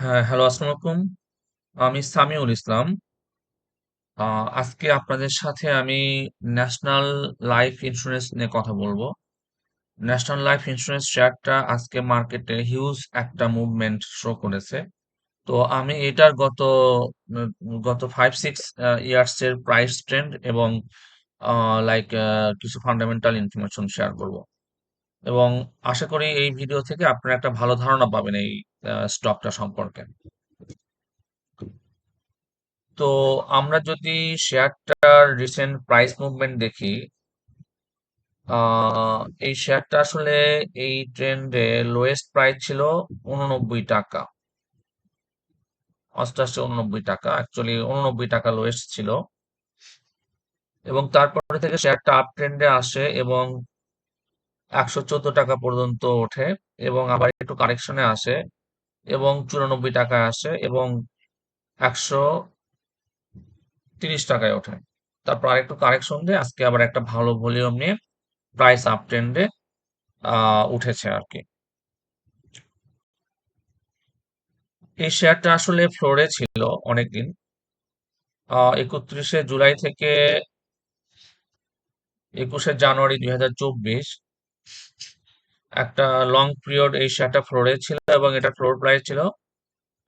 হ্যাঁ, হ্যালো আসসালামু আলাইকুম। আমি সামিউল ইসলাম। আ আজকে আপনাদের সাথে আমি ন্যাশনাল লাইফ ইন্স্যুরেন্স নিয়ে কথা বলব। ন্যাশনাল লাইফ ইন্সুরেন্স শেয়ারটা আজকে মার্কেটে হিউজ একটা মুভমেন্ট শো করেছে। তো আমি এটার গত গত 5-6 আ ইয়ার্স এর প্রাইস ট্রেন্ড এবং লাইক কিছু ফান্ডামেন্টাল ইনফরমেশন শেয়ার করব। এবং আশা করি এই ভিডিও থেকে আপনারা একটা ভালো ধারণা পাবেন এই স্টকটা সম্পর্কে। তো আমরা যদি শেয়ারটার রিসেন্ট প্রাইস মুভমেন্ট দেখি এই শেয়ারটা আসলে এই ট্রেন্ডে লোয়েস্ট প্রাইস ছিল উননব্বই টাকা। অষ্টাশি উননব্বই টাকা অ্যাকচুয়ালি উননব্বই টাকা লোয়েস্ট ছিল। এবং তারপরে থেকে শেয়ারটা আপ ট্রেন্ডে আসে এবং একশো চোদ্দ টাকা পর্যন্ত ওঠে এবং আবার একটু কারেকশনে আসে। এবং চুরানব্বই টাকায় আসে এবং একশো তিরিশ টাকায় ওঠে। তারপর আরেকটু কারেকশন দিয়ে আজকে আবার একটা ভালো ভলিউম নিয়ে প্রাইস আপ ট্রেন্ডে উঠেছে আর কি এই শেয়ারটা আসলে ফ্লোরে ছিল অনেকদিন। একত্রিশে জুলাই থেকে একুশে জানুয়ারি দুই হাজার চব্বিশ। একটা লং পিরিয়ড এই শেয়ারটা ফ্লোরে ছিল এবং এটা ফ্লোর প্রাইস ছিল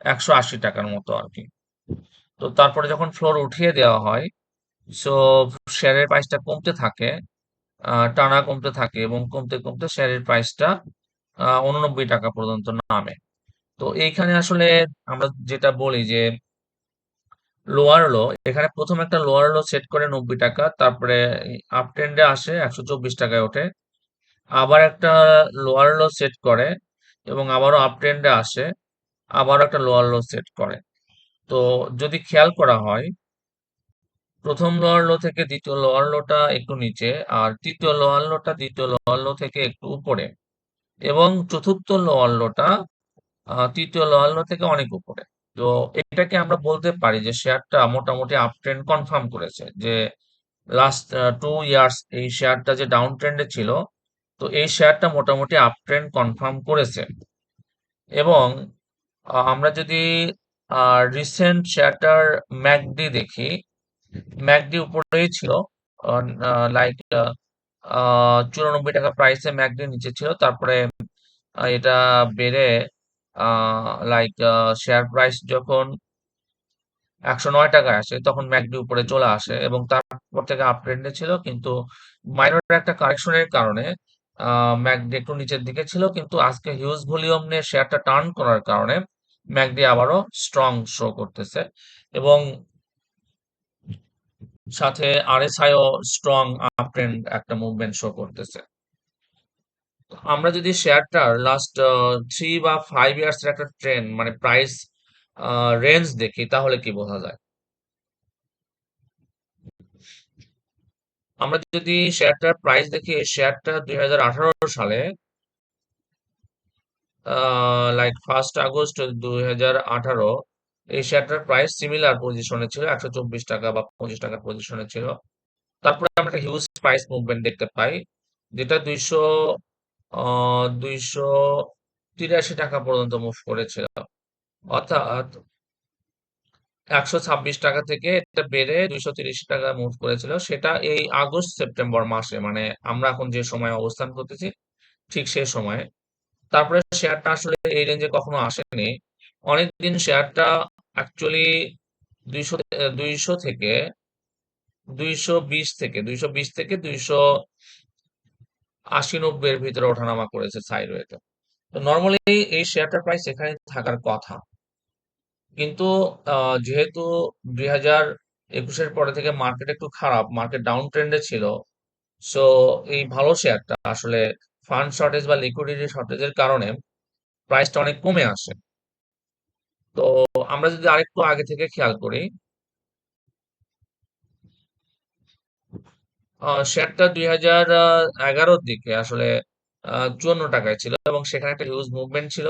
একশো আশি টাকার মতো আর কি। তো তারপরে যখন ফ্লোর উঠিয়ে দেওয়া হয় সো শেয়ারের প্রাইসটা কমতে থাকে টানা কমতে থাকে এবং কমতে কমতে শেয়ারের প্রাইসটা উননব্বই টাকা পর্যন্ত নামে। তো এইখানে আসলে আমরা যেটা বলি যে লোয়ার লো এখানে প্রথম একটা লোয়ার লো সেট করে নব্বই টাকা, তারপরে আপ ট্রেন্ডে আসে একশো চব্বিশ টাকায় ওঠে। আবার একটা লোয়ার লো সেট করে এবং আবারও আপ ট্রেন্ডে আসে, আবারও একটা লোয়ার লো সেট করে। তো যদি খেয়াল করা হয়, প্রথম লোয়ার লো থেকে দ্বিতীয় লোয়ার লোটা একটু নিচে আর তৃতীয় লোয়ার লোটা দ্বিতীয় লোয়ার লো থেকে একটু উপরে এবং চতুর্থ লোয়ার লোটা তৃতীয় লোয়ার লো থেকে অনেক উপরে। তো এটাকে আমরা বলতে পারি যে শেয়ারটা মোটামুটি আপ ট্রেন্ড কনফার্ম করেছে যে লাস্ট টু ইয়ার্স এই শেয়ারটা যে ডাউন ট্রেন্ডে ছিল তো এই শেয়ারটা মোটামুটি আপ ট্রেন্ড কনফার্ম করেছে। এবং আমরা যদি রিসেন্ট শেয়ারটার ম্যাকডি দেখি, ম্যাকডি উপরেই ছিল লাইক চুরানব্বই টাকা প্রাইসে ম্যাকডি নিচে ছিল, তারপরে এটা বেড়ে লাইক শেয়ার প্রাইস যখন একশো নয় টাকায় আসে, তখন ম্যাকডি উপরে চলে আসে, এবং তারপর থেকে আপ ট্রেন্ডে ছিল, কিন্তু মাইনর একটা কারেকশনের কারণে ম্যাকডি একটু নিচের দিকে ছিল, কিন্তু আজকে হিউজ ভলিউম নিয়ে শেয়ারটা টার্ন করার কারণে ম্যাকডি আবারও স্ট্রং শো করতেছে এবং সাথে আরএসআইও স্ট্রং আপ ট্রেন্ড একটা মুভমেন্ট শো করতেছে। আমরা যদি শেয়ারটার লাস্ট থ্রি বা ফাইভ ইয়ার্স এর একটা ট্রেন্ড মানে প্রাইস রেঞ্জ দেখি, তাহলে কি বোঝা যায়? আমরা যদি শেয়ারটার প্রাইস দেখি শেয়ারটা দুই হাজার আঠারো সালে লাইক ফার্স্ট আগস্ট দুই হাজার আঠারো, এই শেয়ারটার প্রাইস সিমিলার পজিশনে ছিল, একশো চব্বিশ টাকা বা পঁচিশ টাকার পজিশনে ছিল। তারপরে আমরা একটা হিউজ প্রাইস মুভমেন্ট দেখতে পাই, যেটা দুইশো দুইশো তিরাশি টাকা পর্যন্ত মুভ করেছিল। অর্থাৎ একশো ছাব্বিশ টাকা থেকে এটা বেড়ে দুইশো তিরিশ টাকা মুভ করেছিল। সেটা এই আগস্ট সেপ্টেম্বর মাসে মানে আমরা এখন যে সময় অবস্থান করতেছি, ঠিক সেই সময়ে। তারপরে শেয়ারটা আসলে এই রেঞ্জে কখনো আসেনি। অনেকদিন শেয়ারটা অ্যাকচুয়ালি দুইশো দুইশো থেকে, দুইশো বিশ থেকে, দুইশো বিশ থেকে দুইশো আশি নব্বই এর ভিতরে ওঠানামা করেছে সাইডওয়েতে তো নর্মালি এই শেয়ারটার প্রাইস এখানে থাকার কথা। কিন্তু যেহেতু দুই হাজার একুশের পরে থেকে মার্কেট একটু খারাপ মার্কেট ডাউন ট্রেন্ডে ছিল সো এই ভালো শেয়ারটা আসলে ফান্ড শর্টেজ বা লিকুইডিটি শর্টেজের কারণে প্রাইসটা অনেক কমে আসে। তো আমরা যদি আরেকটু আগে থেকে খেয়াল করি শেয়ারটা দুই হাজার এগারোর দিকে আসলে আহ, চুয়ান্ন টাকায় ছিল এবং সেখানে একটা হিউজ মুভমেন্ট ছিল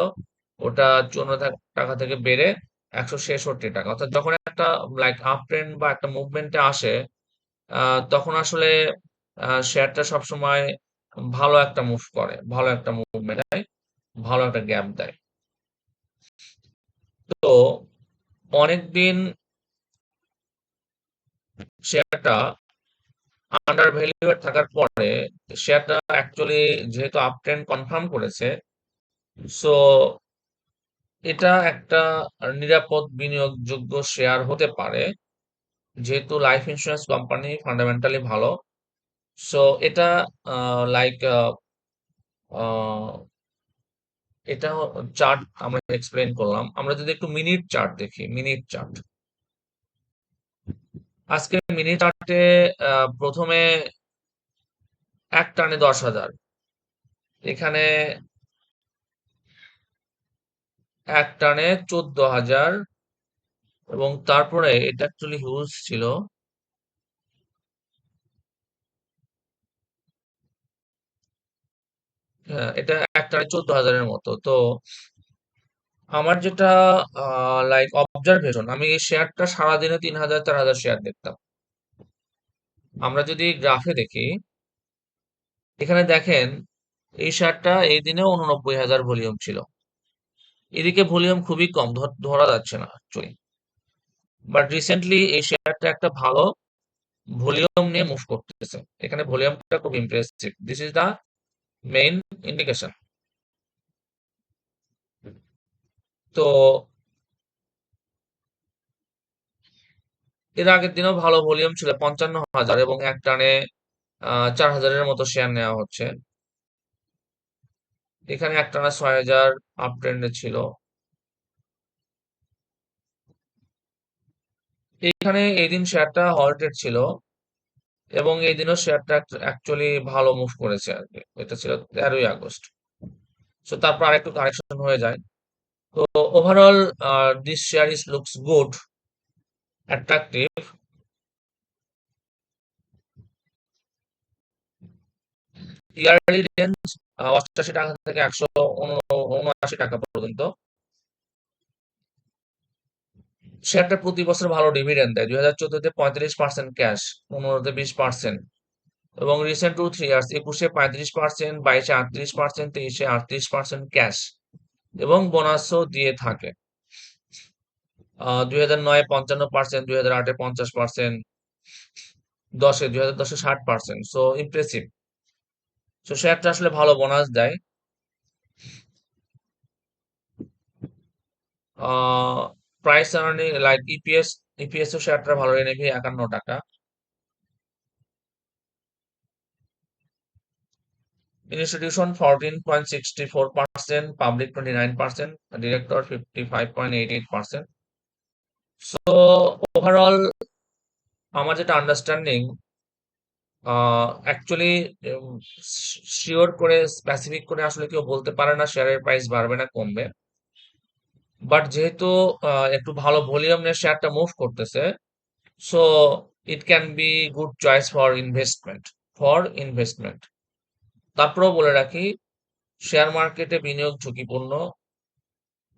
ওটা চুয়ান্ন টাকা থেকে বেড়ে একশো ছেষট্টি টাকা। অর্থাৎ যখন একটা লাইক আপ ট্রেন্ড বা একটা মুভমেন্টে আসে তখন আসলে শেয়ারটা সবসময় ভালো একটা মুভ করে, ভালো একটা মুভমেন্ট দেয়, ভালো একটা গ্যাপ দেয়। তো অনেকদিন শেয়ারটা আন্ডার ভ্যালুয়েট থাকার পরে শেয়ারটা অ্যাকচুয়ালি যেহেতু আপ ট্রেন্ড কনফার্ম করেছে সো এটা একটা নিরাপদ বিনিয়োগযোগ্য শেয়ার হতে পারে। যেহেতু লাইফ ইন্স্যুরেন্স কোম্পানি ফান্ডামেন্টালি ভালো। সো এটা লাইক এটা চার্ট আমরা এক্সপ্লেন করলাম। আমরা যদি একটু মিনিট চার্ট দেখি মিনিট চার্ট আজকে মিনিট চার্টে প্রথমে এক টানে দশ হাজার। এখানে এক টানে চোদ্দ হাজার এবং তারপরে এটা অ্যাকচুয়ালি হিউজ ছিল। হ্যাঁ এটা এক চোদ্দ হাজারের মতো। তো আমার যেটা লাইক অবজারভেশন আমি এই শেয়ারটা সারাদিনে তিন হাজার, চার হাজার শেয়ার দেখতাম। আমরা যদি গ্রাফে দেখি, এখানে দেখেন, এই শেয়ারটা এই দিনে উননব্বই হাজার ভলিউম ছিল। এদিকে ভলিউম খুবই কম ধরা যাচ্ছে না অ্যাকচুয়ালি বাট রিসেন্টলি এই শেয়ারটা একটা ভালো ভলিউম নিয়ে মুভ করতেছে। এখানে ভলিউমটা খুব impressive this is the main indication তো এর আগের দিনও ভালো ভলিউম ছিল, পঞ্চান্ন হাজার এবং এক টানে চার হাজারের মতো শেয়ার নেওয়া হচ্ছে। এখানে এক টানা ছয় হাজার আপ ট্রেন্ডে ছিল। এখানে এই দিন শেয়ারটা হল্টেড ছিল এবং এই দিনও শেয়ারটা অ্যাকচুয়ালি ভালো মুভ করেছে আর কি। এটা ছিল তেরোই আগস্ট। সো তারপর আরেকটু কারেকশন হয়ে যায়। তো overall this share is looks good attractive yearly range অষ্টাশি টাকা থেকে একশো উনআশি টাকা পর্যন্ত। শেয়ারটা প্রতি বছর ভালো ডিভিডেন্ড দেয়। দুই হাজার চোদ্দতে পঁয়ত্রিশ পার্সেন্ট ক্যাশ পনেরোতে বিশ পার্সেন্ট এবং রিসেন্ট টু থ্রি ইয়ার্স একুশে পঁয়ত্রিশ পার্সেন্ট বাইশে আটত্রিশ পার্সেন্ট তেইশে আটত্রিশ পার্সেন্ট ক্যাশ এবং বোনাসও দিয়ে থাকে। দুই হাজার নয় পঞ্চান্ন পার্সেন্ট দুই হাজার আটে পঞ্চাশ পার্সেন্ট দশে, দুই হাজার দশে ষাট পার্সেন্ট সো ইমপ্রেসিভ সো শেয়ারটা আসলে ভালো বোনাস দেয়। Price earning like EPS EPS ও শেয়ারটা ভালো এনএভি একান্ন টাকা। Institution fourteen point sixty four percent public twenty nine percent director fifty five point eight eight percent so overall আমার যেটা আন্ডারস্ট্যান্ডিং অ্যাকচুয়ালি শিওর করে স্পেসিফিক করে আসলে কেউ বলতে পারে না শেয়ারের প্রাইস বাড়বে না, কমবে। বাট যেহেতু একটু ভালো ভলিউম নিয়ে শেয়ারটা মুভ করতেছে so it can be good choice for investment for investment তারপরেও বলে রাখি শেয়ার মার্কেটে বিনিয়োগ ঝুঁকিপূর্ণ।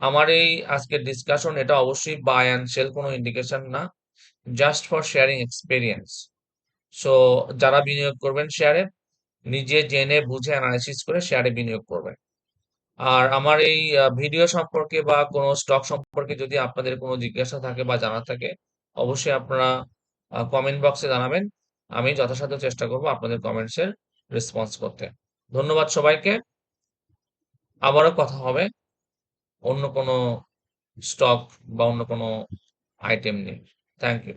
আমার এই আজকের ডিসকাশন এটা অবশ্যই বাই অ্যান্ড সেল কোনো ইন্ডিকেশন না just for sharing experience so যারা বিনিয়োগ করবেন শেয়ারে নিজে জেনে বুঝে অ্যানালাইসিস করে শেয়ারে বিনিয়োগ করবেন। আর আমার এই ভিডিও সম্পর্কে বা কোনো স্টক সম্পর্কে যদি আপনাদের কোনো জিজ্ঞাসা থাকে বা জানা থাকে, অবশ্যই আপনারা কমেন্ট বক্সে জানাবেন। আমি যথাসাধ্য চেষ্টা করব আপনাদের কমেন্টসের রেসপন্স করতে। ধন্যবাদ সবাইকে। আবারও কথা হবে অন্য কোনো স্টক বা অন্য কোনো আইটেম নিয়ে। Thank you